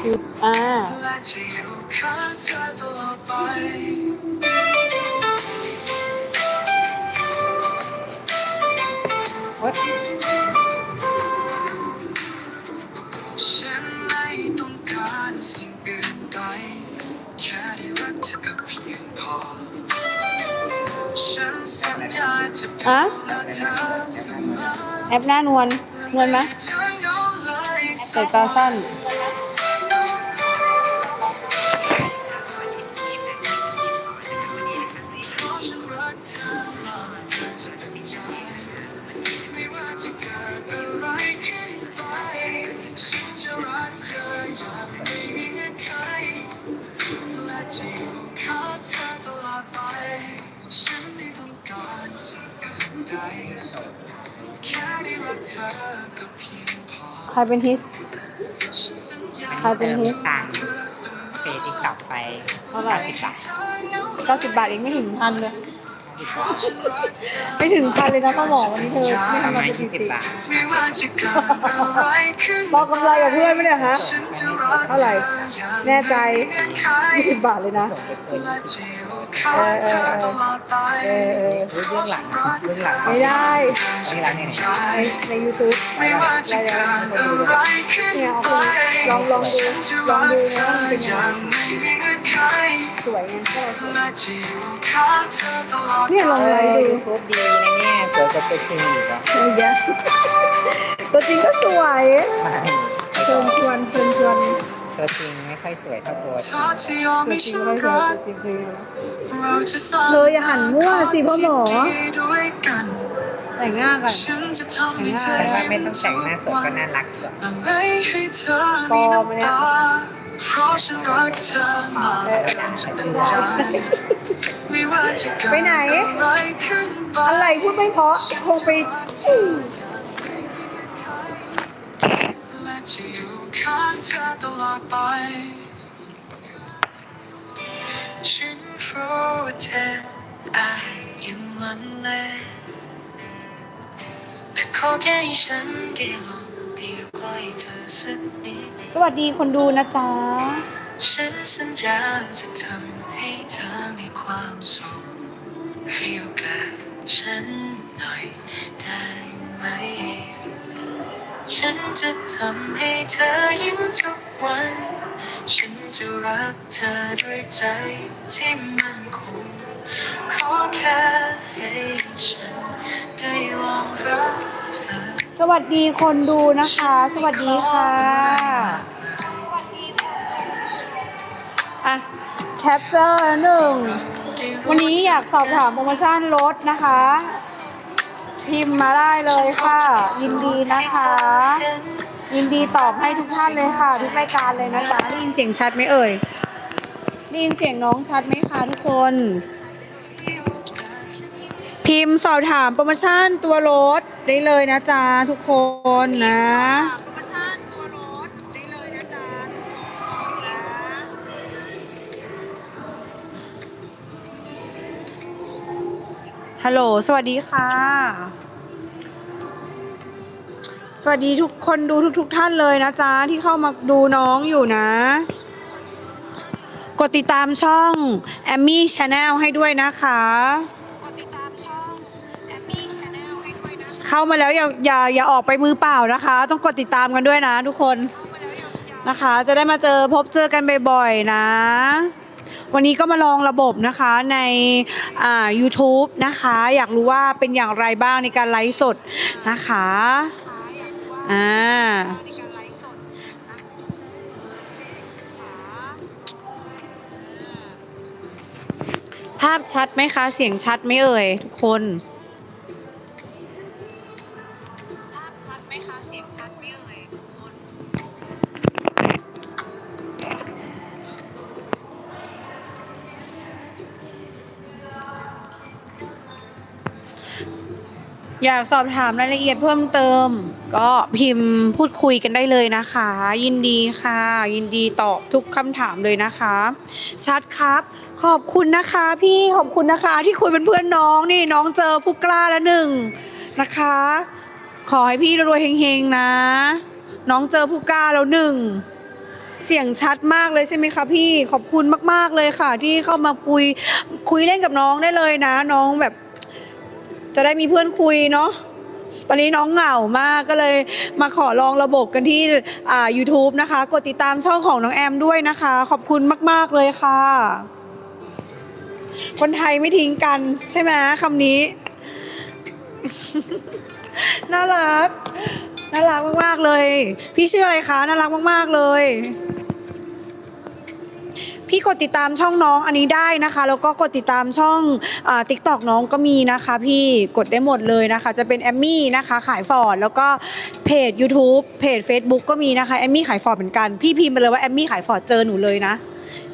คืออ่าอว่าอตลอปโอ๊ยฉันไม่ต้องการสิ่งอื่นเงพอฉันสัญญาจะแอเสมแอปหน้านวลนวลไหมเธอเหงาเลยสายตาสั้น ใครเป็นฮิสฉันสัญญาใครเป็นฮิส ต่างเธอเสมอเฟซติ๊กต็อกไปเท่าไหร่เก้าสิบบาทเก้าสิบบาทเองไม่ถึงพันเลยฉันรักเธอไม่ถึงพันเลยนะป้าหมอวันนี้เธอไม่ประทำมามาณสถิยี่สิบติบาทไม่ว่าจะเกิดอะไรขึ้นบอกกำไรกับเพื่อนไม่ได้ฮะ ฉันจะรักเท่าไหร่ แน่ใจยี่สิบบาทเลยนะส่งไปเปิดและจะอยู่ เออเออเออเบื้องหลังเบื้องหลังไม่ได้นี่ร้านนี้เนี่ยในในยูทูบไม่ว่าจะเกิดอะไรขึ้นเนี่ยเอาไปคุณลองลองดูลองดูนะอว่ามันเป็นยังไงไม่มีเงื่อนไขสวยไงก็เราสวยแลยเนี่ยลองเอไลอฟ์ดูยูทูบดีนะเนี่ยสวยกว่าตัวจริงอีกอะเยอะตัวจริงก็สวยไม่เชิญชวนเชิญชวน ตัวจริงไม่ค่อยสวยเท่าตัวเธอที่ยอมตัวให้จริงฉันไม่สวยรักตัวจริงคือเราจะสร้างเธออย่าหันมั่วสิพ่อหมอดีด้วยกันแต่งหน้ากันฉันจะทำให้เธอแต่ว่ายิ้ไม่มต้องแต่งหน้าสดก็น่ารักกว่าและไม่ให้เธอมีน้ำตาเพราะฉันรักเธอมากเกินจะบรรยายไม่ว่าจะเกิดไปไหนอะไรขึ้นไปอะไรพูดไม่เพราะคงไปและ จะอยู่ข้างเธอตลอดไป ฉันรู้ว่าเธออาจยังลังเลแต่ขอแค่ให้ฉันได้ลองไปอยู่ใกล้เธอสักนิด สวัสดีคนดูนะจ๊ะ ฉันสัญญาจะทำให้เธอมีความสุขให้โอกาสฉันหน่อยได้ไหม ฉันจะทำให้เธอยิ้มทุกวัน ฉันจะรักเธอด้วยใจที่มั่นคง ขอแค่ให้ฉันได้ลองรักเธอสวัสดีคนดูนะคะ สวัสดีค่ะอะแคปเจอร์หนึ่งวันนี้อยากสอบถามโปรโมชั่นลดนะคะ พิมพ์มาได้เลยค่ะ ยินดีนะคะ ยินดีตอบให้ทุกท่านเลยค่ะทุกรายการเลยนะจ๊ะได้ยินเสียงชัดไหมเอ่ยได้ยินเสียงน้องชัดไหมคะทุกคน พิมพ์สอบถามโปรโมชั่นตัวรถได้เลยนะจ๊ะทุกคนนะ ฮัลโหล สวัสดีค่ะ สวัสดีทุกคนดูทุกๆท่านเลยนะจ๊ะ ที่เข้ามาดูน้องอยู่นะ กดติดตามช่องแอมมี่ชาแนลให้ด้วยนะคะเข้ามาแล้วอย่าอย่าอย่าออกไปมือเปล่านะคะ ต้องกดติดตามกันด้วยนะทุกคนนะคะ จะได้มาเจอพบเจอกันบ่อยๆนะ วันนี้ก็มาลองระบบนะคะในอ่า YouTube นะคะ อยากรู้ว่าเป็นอย่างไรบ้างในการไลฟ์สดนะคะอ่าภาพชัดไหมคะ เสียงชัดไหมเอ่ยทุกคน อยากสอบถามรายละเอียดเพิ่มเติม ก็พิมพ์พูดคุยกันได้เลยนะคะ ยินดีค่ะ ยินดีตอบทุกคำถามเลยนะคะ ชัดครับ ขอบคุณนะคะ พี่ขอบคุณนะคะ ที่คุยเป็นเพื่อนน้องนี่น้องเจอผู้กล้าแล้วหนึ่งนะคะ ขอให้พี่รวยเฮงๆนะ น้องเจอผู้กล้าแล้วหนึ่งเสียงชัดมากเลยใช่ไหมคะพี่ขอบคุณมาก ๆเลยค่ะ ที่เข้ามาคุยคุยเล่นกับน้องได้เลยนะ น้องแบบ จะได้มีเพื่อนคุยเนาะตอนนี้น้องเหงามากก็เลยมาขอลองระบบกันที่อ่า YouTube นะคะ กดติดตามช่องของน้องแอมด้วยนะคะ ขอบคุณมาก ๆ เลยค่ะ คนไทยไม่ทิ้งกันใช่ไหมคำนี้ น่ารัก น่ารักมาก ๆ เลย พี่ชื่ออะไรคะ น่ารักมาก ๆ เลย พี่กดติดตามช่องน้องอันนี้ได้นะคะ แล้วก็กดติดตามช่องติ๊กตอกน้องก็มีนะคะ พี่กดได้หมดเลยนะคะ จะเป็นแอมมี่นะคะขายฟอร์ดแล้วก็เพจ YouTube เพจ Facebook ก็มีนะคะแอมมี่ขายฟอร์ดเหมือนกันพี่พิมพ์ไปเลยว่าแอมมี่ขายฟอร์ดเจอหนูเลยนะ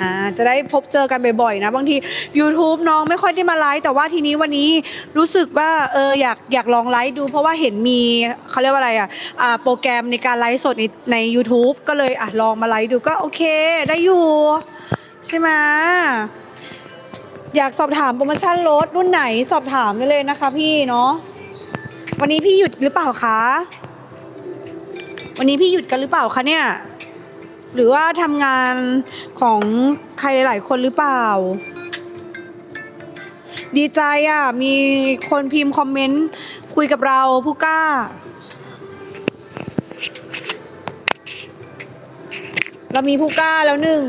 อ่าจะได้พบเจอกันบ่อยๆนะ บางที YouTube น้องไม่ค่อยได้มาไลฟ์แต่ว่าทีนี้วันนี้รู้สึกว่าเอออยากอยากลองไลฟ์ดู เพราะว่าเห็นมีเขาเรียกว่าอะไรอะอ่าโปรแกรมในการไลฟ์สดในใน u t u b e ก็เลยอะลองมาไลฟ์ดูก็โอเค ได้อยู่ ใช่ไหมอยากสอบถามโปรโมชั่นรถรุ่นไหนสอบถามได้เลยนะคะ พี่เนาะวันนี้พี่หยุดหรือเปล่าคะวันนี้พี่หยุดกันหรือเปล่าคะเนี่ย หรือว่าทำงานของใครหลาย ๆ คนหรือเปล่า ดีใจอะ มีคนพิมพ์คอมเมนต์คุยกับเราผู้กล้า เรามีผู้กล้าแล้วหนึ่ง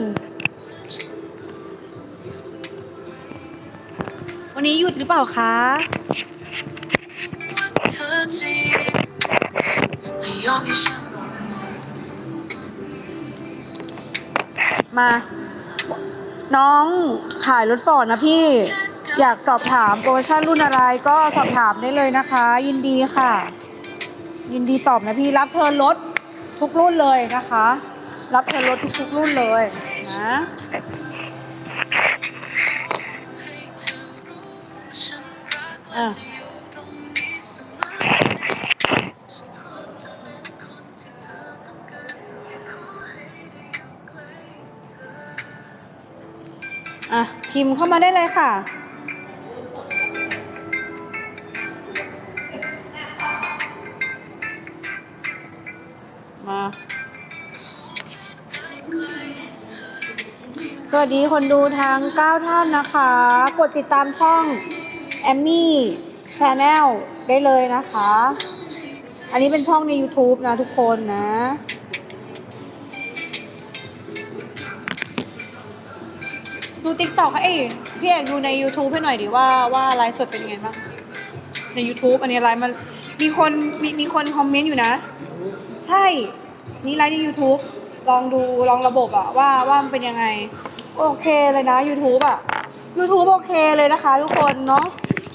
วันนี้หยุดหรือเปล่าคะเธอจะไม่ยอมให้ฉันมา น้องขายรถฟอร์ดนะพี่ อยากสอบถามโปรโมชั่นรุ่นอะไรก็สอบถามได้เลยนะคะ ยินดีค่ะ ยินดีตอบนะพี่รับเทิร์นรถทุกรุ่นเลยนะคะ รับเทิร์นรถทุกๆรุ่นเลยนะ อะ พิมพ์เข้ามาได้เลยค่ะ มา สวัสดีคนดูทั้ง9 ท่านนะคะ กดติดตามช่อง มมี่ชาแนลได้เลยนะคะ อันนี้เป็นช่องใน YouTube นะทุกคนนะดูติ๊กต็อกเอ้ยพี่เอกดูใน YouTube ให้หน่อยดิว่าว่าไลฟ์สดเป็นไงบ้างใน YouTube อันนี้ไลฟ์มันมีคนมีมีคนคอมเมนต์อยู่นะ ใช่นี่ไลฟ์ใน YouTube ลองดูลองระบบอะว่าว่ามันเป็นยังไง โอเคเลยนะ YouTube อะ YouTube โอเคเลยนะคะทุกคนเนาะ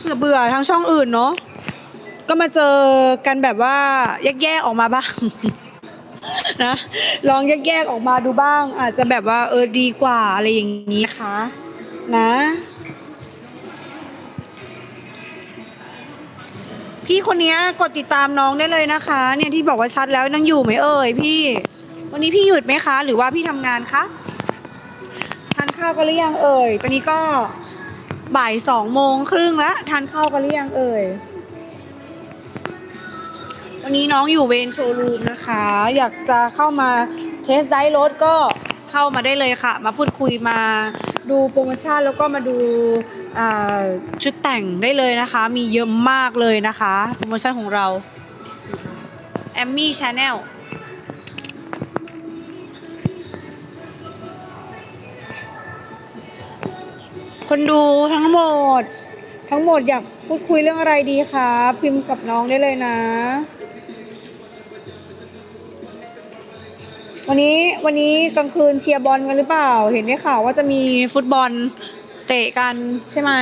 เผื่อเบื่อทางช่องอื่นเนาะก็มาเจอกันแบบว่าแยกๆออกมาบ้าง นะ ลองแยกๆออกมาดูบ้าง อาจจะแบบว่าเออดีกว่าอะไรอย่างนี้นะคะ นะ พี่คนนี้กดติดตามน้องได้เลยนะคะ เนี่ยที่บอกว่าชัดแล้วนั่งอยู่ไหมเอ่ยพี่ วันนี้พี่หยุดไหมคะ หรือว่าพี่ทำงานคะทานข้าวกันหรือยังเอ่ยตอนนี้ก็ บ่ายสองโมงครึ่งแล้วทานข้าวกันหรือยังเอ่ย วันนี้น้องอยู่เวนโชว์รูมนะคะ อยากจะเข้ามาเทสไดรถก็เข้ามาได้เลยค่ะ มาพูดคุยมาดูโปรโมชั่นแล้วก็มาดูชุดแต่งได้เลยนะคะ มีเยอะมากเลยนะคะ โปรโมชั่นของเราแอมมี่ชาแนล คนดูทั้งหมด ทั้งหมดอยากพูดคุยเรื่องอะไรดีคะพิมพ์กับน้องได้เลยนะ วันนี้วันนี้กลางคืนเชียร์บอลกันหรือเปล่า เห็นได้ข่าวว่าจะมีฟุตบอลเตะกันใช่ไหม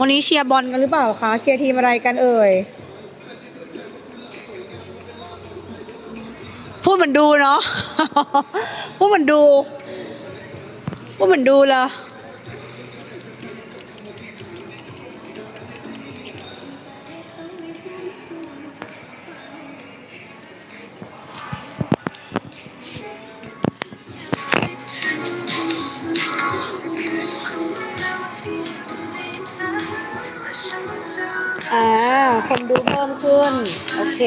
วันนี้เชียร์บอลกันหรือเปล่าคะเชียร์ทีมอะไรกันเอ่ยพูดเหมือนดูเนาะพูดเหมือนดู พูดเหมือนดูเลยอ่า คนดูเพิ่มขึ้น โอเค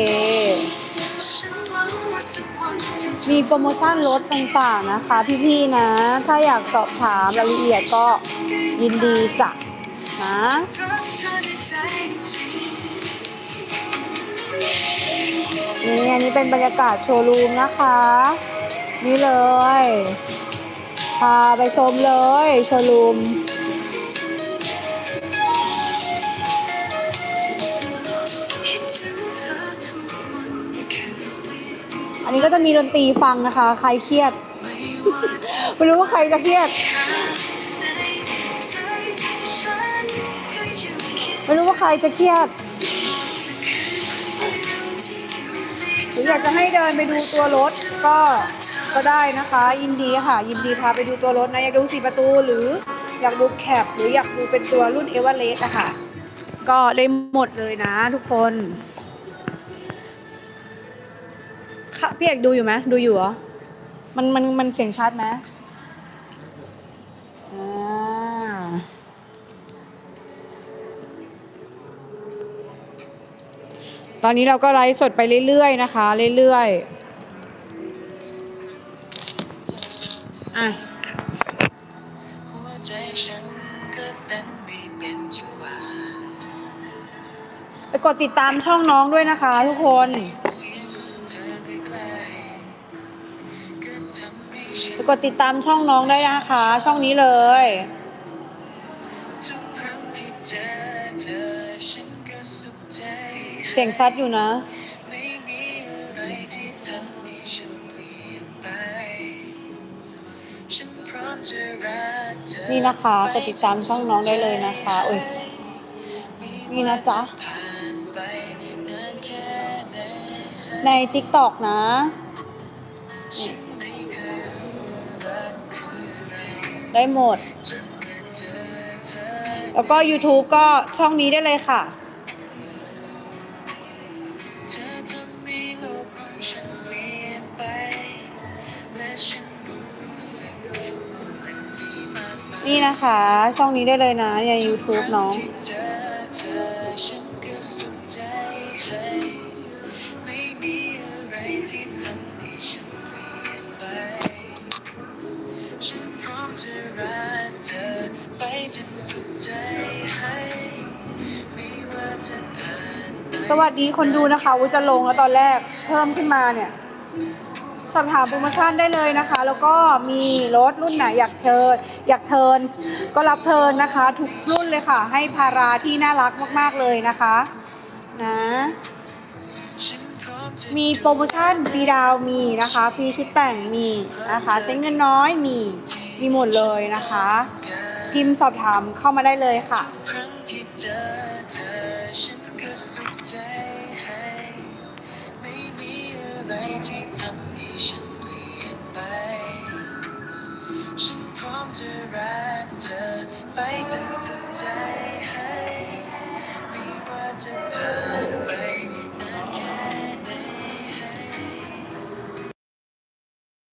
มีโปรโมชั่นลดต่างๆนะคะ พี่ๆนะ ถ้าอยากสอบถามรายละเอียดก็ยินดีจะนะนี่อันนี้เป็นบรรยากาศโชว์รูมนะคะ นี่เลยพาไปชมเลยโชว์รูม นี้ก็จะมีดนตรีฟังนะคะ ใครเครียด ไม่รู้ว่าใครจะเครียด ไม่รู้ว่าใครจะเครียดหรืออยากจะให้เดินไปดูตัวรถก็ก็ได้นะคะ ยินดีค่ะ ยินดีพาไปดูตัวรถนะ อยากดูสีประตูหรืออยากดูแคปหรืออยากดูเป็นตัวรุ่นเอเวอเรสต์อะค่ะ ก็ได้หมดเลยนะทุกคน ค่ะพี่เอกดูอยู่ไหมดูอยู่เหรอ มันมันมันเสียงชัดไหมอ่าตอนนี้เราก็ไลฟ์สดไปเรื่อยๆนะคะ เรื่อยๆ อะหัวใจฉันก็เต้นไม่เป็นจังหวะไปกดติดตามช่องน้องด้วยนะคะทุกคน ไปกดติดตามช่องน้องได้นะคะ ช่องนี้เลย เสียงชัดอยู่นะ นี่นะคะกดติดตามช่องน้องได้เลยนะคะโอ้ยนี่นะจ๊ะใน t ิ k t o k นะ ได้หมด แล้วก็ YouTube ก็ช่องนี้ได้เลยค่ะ นี่นะฉันรู้สึกว่ามันดีมากมายนี่นะคะ ช่องนี้ได้เลยนะใน YouTube น้อง ดีคนดูนะคะว่าจะลงแล้วตอนแรกเพิ่มขึ้นมาเนี่ย สอบถามโปรโมชั่นได้เลยนะคะ แล้วก็มีรถรุ่นไหนอยากเทิร์นอยากเทิร์นก็รับเทิร์นนะคะ ทุกรุ่นเลยค่ะ ให้พาราที่น่ารักมาก ๆเลยนะคะนะมีโปรโมชั่นฟรีดาวมีนะคะฟรีชุดแต่งมีนะคะใช้เงินน้อยมีมีหมดเลยนะคะ พิมพ์สอบถามเข้ามาได้เลยค่ะ สุขใจให้ ไม่มีอะไรที่ทำให้ฉันเปลี่ยนไป ฉันพร้อมจะรักเธอไปจนสุดใจให้ ไม่ว่าจะผ่าน